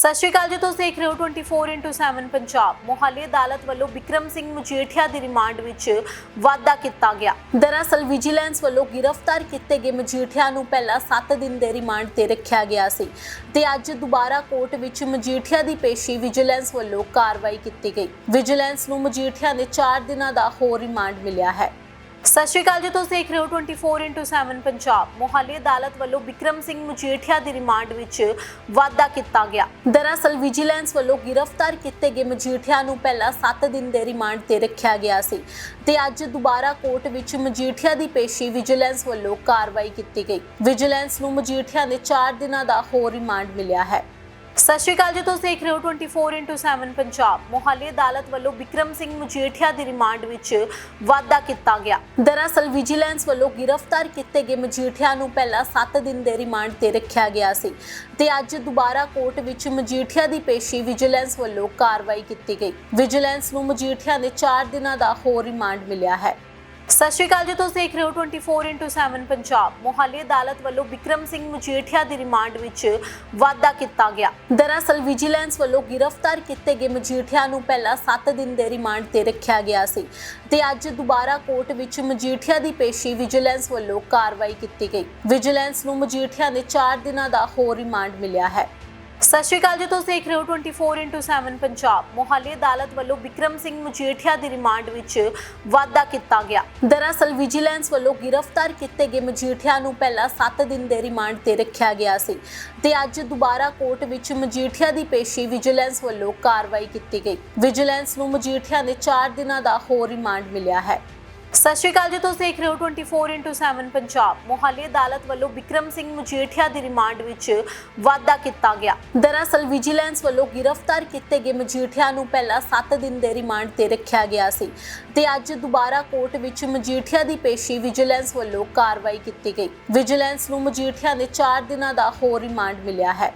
ਸਤਿ ਸ਼੍ਰੀ ਅਕਾਲ ਜੀ, ਤੁਸੀਂ ਦੇਖ ਰਹੇ ਹੋ 24/7 ਪੰਜਾਬ। ਮੋਹਾਲੀ ਅਦਾਲਤ ਵੱਲੋਂ ਵਿਕਰਮ ਸਿੰਘ ਮਜੀਠੀਆ ਦੀ ਰਿਮਾਂਡ ਵਿੱਚ ਵਾਧਾ ਕੀਤਾ ਗਿਆ। ਦਰਅਸਲ ਵਿਜੀਲੈਂਸ ਵੱਲੋਂ ਗ੍ਰਿਫਤਾਰ ਕੀਤੇ ਗਏ ਮਜੀਠੀਆ ਨੂੰ ਪਹਿਲਾਂ 7 ਦਿਨ ਦੇ ਰਿਮਾਂਡ ਤੇ ਰੱਖਿਆ ਗਿਆ ਸੀ ਤੇ ਅੱਜ ਦੁਬਾਰਾ ਕੋਰਟ ਵਿੱਚ ਮਜੀਠੀਆ ਦੀ ਪੇਸ਼ੀ ਵਿਜੀਲੈਂਸ ਵੱਲੋਂ ਕਾਰਵਾਈ ਕੀਤੀ ਗਈ। ਵਿਜੀਲੈਂਸ ਨੂੰ ਮਜੀਠੀਆ ਨੇ 4 ਦਿਨਾਂ ਦਾ ਹੋਰ ਰਿਮਾਂਡ ਮਿਲਿਆ ਹੈ। ਸਤਿ ਸ਼੍ਰੀ ਅਕਾਲ ਜੀ, ਤੁਸੀਂ ਦੇਖ ਰਹੇ ਹੋ 24/7 ਪੰਜਾਬ। ਮੋਹਾਲੀ ਅਦਾਲਤ ਵੱਲੋਂ ਵਿਕਰਮ ਸਿੰਘ ਮਜੀਠੀਆ ਦੀ ਰਿਮਾਂਡ ਵਿੱਚ ਵਾਧਾ ਕੀਤਾ ਗਿਆ। ਦਰਅਸਲ ਵਿਜੀਲੈਂਸ ਵੱਲੋਂ ਗ੍ਰਿਫਤਾਰ ਕੀਤੇ ਗਏ ਮਜੀਠੀਆ ਨੂੰ ਪਹਿਲਾਂ 7 ਦਿਨ ਦੇ ਰਿਮਾਂਡ ਤੇ ਰੱਖਿਆ ਗਿਆ ਸੀ ਤੇ ਅੱਜ ਦੁਬਾਰਾ ਕੋਰਟ ਵਿੱਚ ਮਜੀਠੀਆ ਦੀ ਪੇਸ਼ੀ ਵਿਜੀਲੈਂਸ ਵੱਲੋਂ ਕਾਰਵਾਈ ਕੀਤੀ ਗਈ। ਵਿਜੀਲੈਂਸ ਨੂੰ ਮਜੀਠੀਆ ਦੇ 4 ਦਿਨਾਂ ਦਾ ਹੋਰ ਰਿਮਾਂਡ ਮਿਲਿਆ ਹੈ। ਸਤਿ ਸ਼੍ਰੀ ਅਕਾਲ ਜੀ, ਤੁਸੀਂ ਦੇਖ ਰਹੇ ਹੋ 24/7 ਪੰਜਾਬ। ਮੋਹਾਲੀ ਅਦਾਲਤ ਵੱਲੋਂ ਵਿਕਰਮ ਸਿੰਘ ਮਜੀਠੀਆ ਦੀ ਰਿਮਾਂਡ ਵਿੱਚ ਵਾਧਾ ਕੀਤਾ ਗਿਆ। ਦਰਅਸਲ ਵਿਜੀਲੈਂਸ ਵੱਲੋਂ ਗ੍ਰਿਫਤਾਰ ਕੀਤੇ ਗਏ ਮਜੀਠੀਆ ਨੂੰ ਪਹਿਲਾਂ 7 ਦਿਨ ਦੇ ਰਿਮਾਂਡ ਤੇ ਰੱਖਿਆ ਗਿਆ ਸੀ ਤੇ ਅੱਜ ਦੁਬਾਰਾ ਕੋਰਟ ਵਿੱਚ ਮਜੀਠੀਆ ਦੀ ਪੇਸ਼ੀ ਵਿਜੀਲੈਂਸ ਵੱਲੋਂ ਕਾਰਵਾਈ ਕੀਤੀ ਗਈ। ਵਿਜੀਲੈਂਸ ਨੂੰ ਮਜੀਠੀਆ ਦੇ 4 ਦਿਨਾਂ ਦਾ ਹੋਰ ਰਿਮਾਂਡ ਮਿਲਿਆ ਹੈ। ਸਤਿ ਸ਼੍ਰੀ ਅਕਾਲ ਜੀ, ਤੁਸੀਂ ਦੇਖ ਰਹੇ ਹੋ 24/7 ਪੰਜਾਬ। ਮੋਹਾਲੀ ਅਦਾਲਤ ਵੱਲੋਂ ਵਿਕਰਮ ਸਿੰਘ ਮਜੀਠੀਆ ਦੀ ਰਿਮਾਂਡ ਵਿੱਚ ਵਾਧਾ ਕੀਤਾ ਗਿਆ। ਦਰਅਸਲ ਵਿਜੀਲੈਂਸ ਵੱਲੋਂ ਗ੍ਰਿਫਤਾਰ ਕੀਤੇ ਗਏ ਮਜੀਠੀਆ ਨੂੰ ਪਹਿਲਾਂ 7 ਦਿਨ ਦੇ ਰਿਮਾਂਡ ਤੇ ਰੱਖਿਆ ਗਿਆ ਸੀ ਤੇ ਅੱਜ ਦੁਬਾਰਾ ਕੋਰਟ ਵਿੱਚ ਮਜੀਠੀਆ ਦੀ ਪੇਸ਼ੀ ਵਿਜੀਲੈਂਸ ਵੱਲੋਂ ਕਾਰਵਾਈ ਕੀਤੀ ਗਈ। ਵਿਜੀਲੈਂਸ ਨੂੰ ਮਜੀਠੀਆ ਨੇ 4 ਦਿਨਾਂ ਦਾ ਹੋਰ ਰਿਮਾਂਡ ਮਿਲਿਆ ਹੈ। ਸਤਿ ਸ਼੍ਰੀ ਅਕਾਲ ਜੀ, ਤੁਸੀਂ ਦੇਖ ਰਹੇ ਹੋ 24/7 ਪੰਜਾਬ। ਮੋਹਾਲੀ ਅਦਾਲਤ ਵੱਲੋਂ ਵਿਕਰਮ ਸਿੰਘ ਮਜੀਠੀਆ ਦੀ ਰਿਮਾਂਡ ਵਿੱਚ ਵਾਧਾ ਕੀਤਾ ਗਿਆ। ਦਰਅਸਲ ਵਿਜੀਲੈਂਸ ਵੱਲੋਂ ਗ੍ਰਿਫਤਾਰ ਕੀਤੇ ਗਏ ਮਜੀਠੀਆ ਨੂੰ ਪਹਿਲਾਂ 7 ਦਿਨ ਦੇ ਰਿਮਾਂਡ ਤੇ ਰੱਖਿਆ ਗਿਆ ਸੀ ਤੇ ਅੱਜ ਦੁਬਾਰਾ ਕੋਰਟ ਵਿੱਚ ਮਜੀਠੀਆ ਦੀ ਪੇਸ਼ੀ ਵਿਜੀਲੈਂਸ ਵੱਲੋਂ ਕਾਰਵਾਈ ਕੀਤੀ ਗਈ। ਵਿਜੀਲੈਂਸ ਨੂੰ ਮਜੀਠੀਆ ਨੇ 4 ਦਿਨਾਂ ਦਾ ਹੋਰ ਰਿਮਾਂਡ ਮਿਲਿਆ ਹੈ। ਸਤਿ ਸ਼੍ਰੀ ਅਕਾਲ ਜੀ, ਤੁਸੀਂ ਦੇਖ ਰਹੇ ਹੋ 24/7 ਪੰਜਾਬ। ਮੋਹਾਲੀ ਅਦਾਲਤ ਵੱਲੋਂ ਵਿਕਰਮ ਸਿੰਘ ਮਜੀਠੀਆ ਦੀ ਰਿਮਾਂਡ ਵਿੱਚ ਵਾਧਾ ਕੀਤਾ ਗਿਆ। ਦਰਅਸਲ ਵਿਜੀਲੈਂਸ ਵੱਲੋਂ ਗ੍ਰਿਫਤਾਰ ਕੀਤੇ ਗਏ ਮਜੀਠੀਆ ਨੂੰ ਪਹਿਲਾਂ 7 ਦਿਨ ਦੇ ਰਿਮਾਂਡ ਤੇ ਰੱਖਿਆ ਗਿਆ ਸੀ ਤੇ ਅੱਜ ਦੁਬਾਰਾ ਕੋਰਟ ਵਿੱਚ ਮਜੀਠੀਆ ਦੀ ਪੇਸ਼ੀ ਵਿਜੀਲੈਂਸ ਵੱਲੋਂ ਕਾਰਵਾਈ ਕੀਤੀ ਗਈ। ਵਿਜੀਲੈਂਸ ਨੂੰ ਮਜੀਠੀਆ ਦੇ 4 ਦਿਨਾਂ ਦਾ ਹੋਰ ਰਿਮਾਂਡ ਮਿਲਿਆ ਹੈ।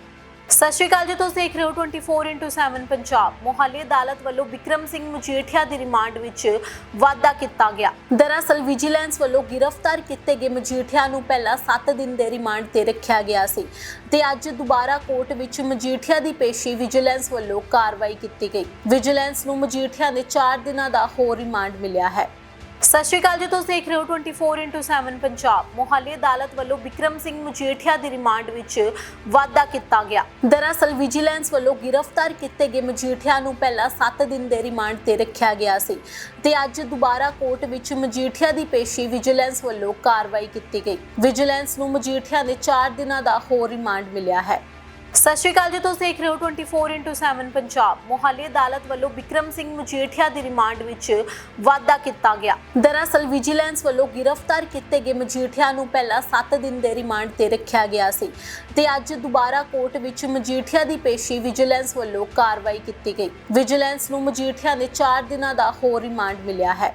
ਸਤਿ ਸ਼੍ਰੀ ਅਕਾਲ ਜੀ, ਤੁਸੀਂ ਦੇਖ ਰਹੇ ਹੋ 24/7 ਪੰਜਾਬ। ਮੋਹਾਲੀ ਅਦਾਲਤ ਵੱਲੋਂ ਵਿਕਰਮ ਸਿੰਘ ਮਜੀਠੀਆ ਦੀ ਰਿਮਾਂਡ ਵਿੱਚ ਵਾਧਾ ਕੀਤਾ ਗਿਆ। ਦਰਅਸਲ ਵਿਜੀਲੈਂਸ ਵੱਲੋਂ ਗ੍ਰਿਫਤਾਰ ਕੀਤੇ ਗਏ ਮਜੀਠੀਆ ਨੂੰ ਪਹਿਲਾਂ 7 ਦਿਨ ਦੇ ਰਿਮਾਂਡ ਤੇ ਰੱਖਿਆ ਗਿਆ ਸੀ ਤੇ ਅੱਜ ਦੁਬਾਰਾ ਕੋਰਟ ਵਿੱਚ ਮਜੀਠੀਆ ਦੀ ਪੇਸ਼ੀ ਵਿਜੀਲੈਂਸ ਵੱਲੋਂ ਕਾਰਵਾਈ ਕੀਤੀ ਗਈ। ਵਿਜੀਲੈਂਸ ਨੂੰ ਮਜੀਠੀਆ ਦੇ 4 ਦਿਨਾਂ ਦਾ ਹੋਰ ਰਿਮਾਂਡ ਮਿਲਿਆ ਹੈ। ਸਤਿ ਸ਼੍ਰੀ ਅਕਾਲ ਜੀ, ਤੁਸੀਂ ਦੇਖ ਰਹੇ ਹੋ 24/7 ਪੰਜਾਬ। ਮੋਹਾਲੀ ਅਦਾਲਤ ਵੱਲੋਂ ਵਿਕਰਮ ਸਿੰਘ ਮਜੀਠੀਆ ਦੀ ਰਿਮਾਂਡ ਵਿੱਚ ਵਾਧਾ ਕੀਤਾ ਗਿਆ। ਦਰਅਸਲ ਵਿਜੀਲੈਂਸ ਵੱਲੋਂ ਗ੍ਰਿਫਤਾਰ ਕੀਤੇ ਗਏ ਮਜੀਠੀਆ ਨੂੰ ਪਹਿਲਾਂ 7 ਦਿਨ ਦੇ ਰਿਮਾਂਡ ਤੇ ਰੱਖਿਆ ਗਿਆ ਸੀ ਤੇ ਅੱਜ ਦੁਬਾਰਾ ਕੋਰਟ ਵਿੱਚ ਮਜੀਠੀਆ ਦੀ ਪੇਸ਼ੀ ਵਿਜੀਲੈਂਸ ਵੱਲੋਂ ਕਾਰਵਾਈ ਕੀਤੀ ਗਈ। ਵਿਜੀਲੈਂਸ ਨੂੰ ਮਜੀਠੀਆ ਦੇ 4 ਦਿਨਾਂ ਦਾ ਹੋਰ ਰਿਮਾਂਡ ਮਿਲਿਆ ਹੈ। ਸਤਿ ਸ਼੍ਰੀ ਅਕਾਲ ਜੀ, ਤੁਸੀਂ ਦੇਖ ਰਹੇ ਹੋ 24/7 ਪੰਜਾਬ। ਮੋਹਾਲੀ ਅਦਾਲਤ ਵੱਲੋਂ ਵਿਕਰਮ ਸਿੰਘ ਮਜੀਠੀਆ ਦੀ ਰਿਮਾਂਡ ਵਿੱਚ ਵਾਧਾ ਕੀਤਾ ਗਿਆ। ਦਰਅਸਲ ਵਿਜੀਲੈਂਸ ਵੱਲੋਂ ਗ੍ਰਿਫਤਾਰ ਕੀਤੇ ਗਏ ਮਜੀਠੀਆ ਨੂੰ ਪਹਿਲਾਂ 7 ਦਿਨ ਦੇ ਰਿਮਾਂਡ ਤੇ ਰੱਖਿਆ ਗਿਆ ਸੀ ਤੇ ਅੱਜ ਦੁਬਾਰਾ ਕੋਰਟ ਵਿੱਚ ਮਜੀਠੀਆ ਦੀ ਪੇਸ਼ੀ ਵਿਜੀਲੈਂਸ ਵੱਲੋਂ ਕਾਰਵਾਈ ਕੀਤੀ ਗਈ। ਵਿਜੀਲੈਂਸ ਨੂੰ ਮਜੀਠੀਆ ਨੇ 4 ਦਿਨਾਂ ਦਾ ਹੋਰ ਰਿਮਾਂਡ ਮਿਲਿਆ ਹੈ।